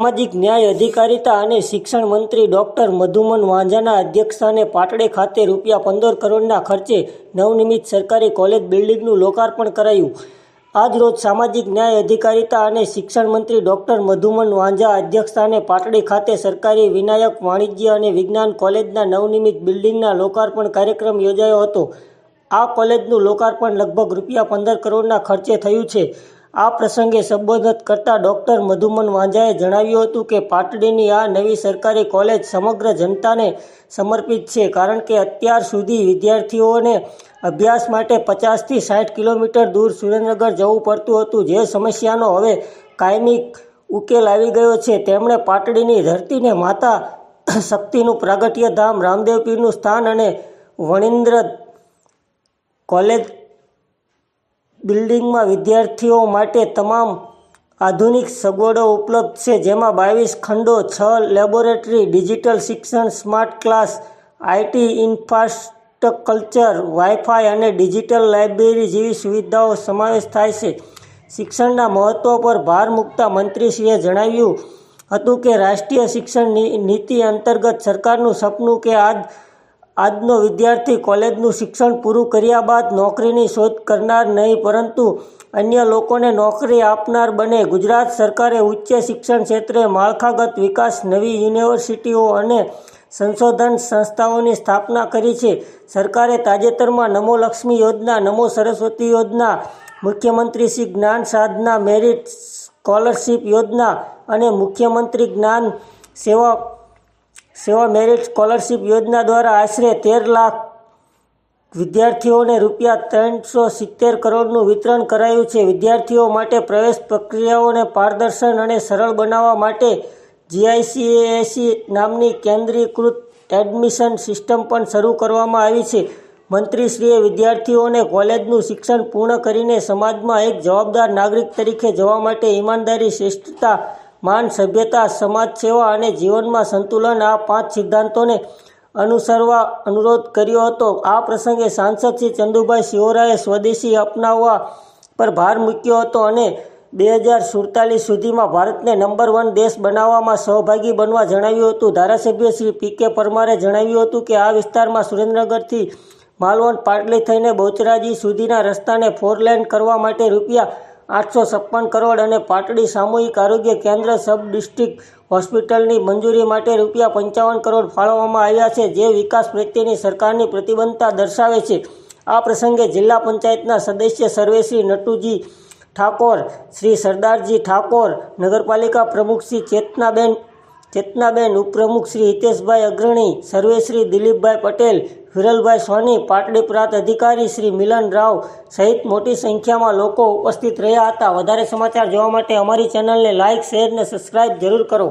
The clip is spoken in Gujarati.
સામાજિક ન્યાય અધિકારિતા અને શિક્ષણ મંત્રી ડોક્ટર મધુમન વાંઝાના અધ્યક્ષસ્થાને પાટડે ખાતે રૂપિયા પંદર કરોડના ખર્ચે નવનિર્મિત સરકારી કોલેજ બિલ્ડિંગનું લોકાર્પણ કરાયું. આજરોજ સામાજિક ન્યાય અધિકારિતા અને શિક્ષણ મંત્રી ડોક્ટર મધુમન વાંઝા અધ્યક્ષસ્થાને પાટડી ખાતે સરકારી વિનાયક વાણિજ્ય અને વિજ્ઞાન કોલેજના નવનિર્મિત બિલ્ડિંગના લોકાર્પણ કાર્યક્રમ યોજાયો હતો. આ કોલેજનું લોકાર્પણ લગભગ રૂપિયા પંદર કરોડના ખર્ચે થયું છે. આ પ્રસંગે સંબોધન કરતા ડોક્ટર મધુમન વાંઝાએ જણાવ્યું હતું કે પાટડીની આ નવી સરકારી કોલેજ સમગ્ર જનતાને સમર્પિત છે, કારણ કે અત્યાર સુધી વિદ્યાર્થીઓને અભ્યાસ માટે પચાસથી સાઠ કિલોમીટર દૂર સુરેન્દ્રનગર જવું પડતું હતું. જે સમસ્યાનો હવે કાયમી ઉકેલ આવી ગયો છે. તેમણે પાટડીની ધરતીને માતા શક્તિનું પ્રાગટ્ય ધામ રામદેવ પીરનું સ્થાન અને વણિન્દ્ર કોલેજ બિલ્ડિંગમાં વિદ્યાર્થીઓ માટે તમામ આધુનિક સગવડો ઉપલબ્ધ છે, જેમાં બાવીસ ખંડો છ લેબોરેટરી, ડિજિટલ શિક્ષણ, smart class IT infrastructure wifi અને ડિજિટલ લાઇબ્રેરી જેવી સુવિધાઓ સમાવેશ થાય છે. શિક્ષણના મહત્ત્વ પર ભાર મૂકતા મંત્રીશ્રીએ જણાવ્યું હતું કે રાષ્ટ્રીય શિક્ષણ નીતિ અંતર્ગત સરકારનું સપનું કે આજ આજનો વિદ્યાર્થી કોલેજનું શિક્ષણ પૂરું કર્યા બાદ નોકરીની શોધ કરનાર નહીં, પરંતુ અન્ય લોકોને નોકરી આપનાર બને. ગુજરાત સરકારે ઉચ્ચ શિક્ષણ ક્ષેત્રે માળખાગત વિકાસ, નવી યુનિવર્સિટીઓ અને સંશોધન સંસ્થાઓની સ્થાપના કરી છે. સરકારે તાજેતરમાં નમો લક્ષ્મી યોજના, નમો સરસ્વતી યોજના, મુખ્યમંત્રી શ્રી જ્ઞાન સાધના, મેરિટ સ્કોલરશીપ યોજના અને મુખ્યમંત્રી જ્ઞાન સેવા સેવા મેરિટ સ્કોલરશીપ યોજના દ્વારા આશરે તેર લાખ વિદ્યાર્થીઓને રૂપિયા ત્રણસો સિત્તેર કરોડનું વિતરણ કરાયું છે. વિદ્યાર્થીઓ માટે પ્રવેશ પ્રક્રિયાઓને પારદર્શન અને સરળ બનાવવા માટે જીઆઈસીએએસી નામની કેન્દ્રીકૃત એડમિશન સિસ્ટમ પણ શરૂ કરવામાં આવી છે. મંત્રીશ્રીએ વિદ્યાર્થીઓને કોલેજનું શિક્ષણ પૂર્ણ કરીને સમાજમાં એક જવાબદાર નાગરિક તરીકે જવા માટે ઈમાનદારી, શ્રેષ્ઠતા માન, સભ્યતા, સમાજ સેવા અને જીવનમાં સંતુલન આ પાંચ સિદ્ધાંતોને અનુસરવા અનુરોધ કર્યો હતો. આ પ્રસંગે સાંસદ શ્રી ચંદુભાઈ શિવરાએ સ્વદેશી અપનાવવા પર ભાર મૂક્યો હતો અને બે હજાર સુડતાલીસ સુધીમાં ભારતને નંબર વન દેશ બનાવવામાં સહભાગી બનવા જણાવ્યું હતું. ધારાસભ્ય શ્રી પી કે પરમારે જણાવ્યું હતું કે, આ વિસ્તારમાં સુરેન્દ્રનગરથી માલવણ પાટલી થઈને બહુચરાજી સુધીના રસ્તાને ફોર લેન કરવા માટે રૂપિયા આઠસો છપ્પન કરોડ અને પાટડી સામૂહિક આરોગ્ય કેન્દ્ર સબ ડિસ્ટ્રિક્ટ હોસ્પિટલની મંજૂરી માટે રૂપિયા પંચાવન કરોડ ફાળવવામાં આવ્યા છે, જે વિકાસ પ્રત્યેની સરકારની પ્રતિબદ્ધતા દર્શાવે છે. આ પ્રસંગે જિલ્લા પંચાયતના સદસ્ય સર્વેશ્રી નટુજી ઠાકોર, શ્રી સરદારજી ઠાકોર, નગરપાલિકા પ્રમુખ શ્રી ચેતનાબેન ચેતનાબેન ઉપપ્રમુખ શ્રી હિતેશભાઈ અગ્રણી, સર્વેશ્રી દિલીપભાઈ પટેલ, વિરલભાઈ સોની, પાટડી પ્રાંત અધિકારી શ્રી મિલન રાવ સહિત મોટી સંખ્યામાં લોકો ઉપસ્થિત રહ્યા હતા. વધારે સમાચાર જોવા માટે અમારી ચેનલને લાઇક શેર અને સબસ્ક્રાઇબ જરૂર કરો.